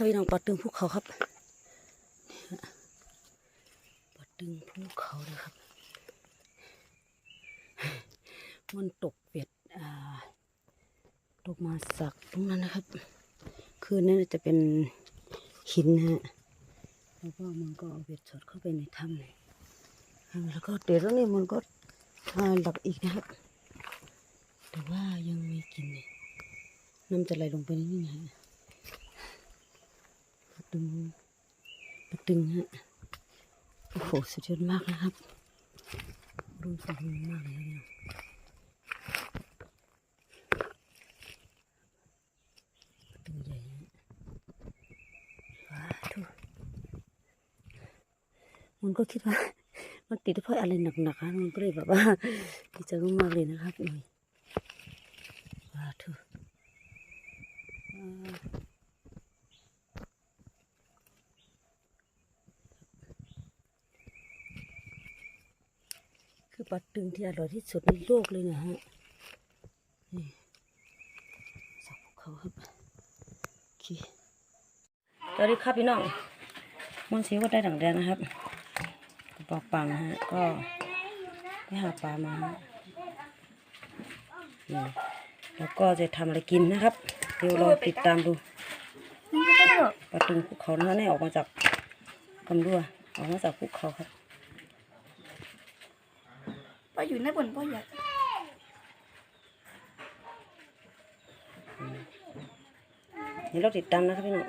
ครับพี่น้องปลาตึงภูเขาครับปลาตึงภูเขานะครับ มันตกเป็ดอ่าตกมาสักตรงนั้นนะครับ คือนนี้จะเป็นหินนะฮะแล้วก็มันก็เอาเบ็ดสดเข้าไปในถ้ำเลยแล้วก็เดี๋ยวตรงนี้มันก็หลักอีกนะครับ แต่ว่ายังมีกินเนี่ยน้ำจะไหลลงไปนิดนึงฮะ ตึงปลาตึงฮะโอ้โหสุดยอดมากนะครับรุนสมบูรณ์มากเลยเนี่ยปลาตึงใหญ่ฮะว้าทุมันก็คิดว่ามันติดเพราะอะไรหนักๆฮะมันก็เลยแบบว่าดีใจมากๆเลยนะครับหน่อยว้าทุอ่า คือปลาตึงที่อร่อยที่สุดในโลกเลยนะฮะนี่สับภูเขาครับโอเคสวัสดีครับพี่น้องมันสีว่าได้ดังแดงนะครับกระบอกปังนะฮะก็ไปหาปลามาฮะนี่แล้วก็จะทำอะไรกินนะครับ เดี๋ยวรอติดตามดูปลาตึงภูเขานะฮะนี่ออกมาจากกำรั่วออกมาจากภูเขาครับ พ่ออยู่ในบนพ่ออยากเดี๋ยวเราติดตามนะครับพี่น้อง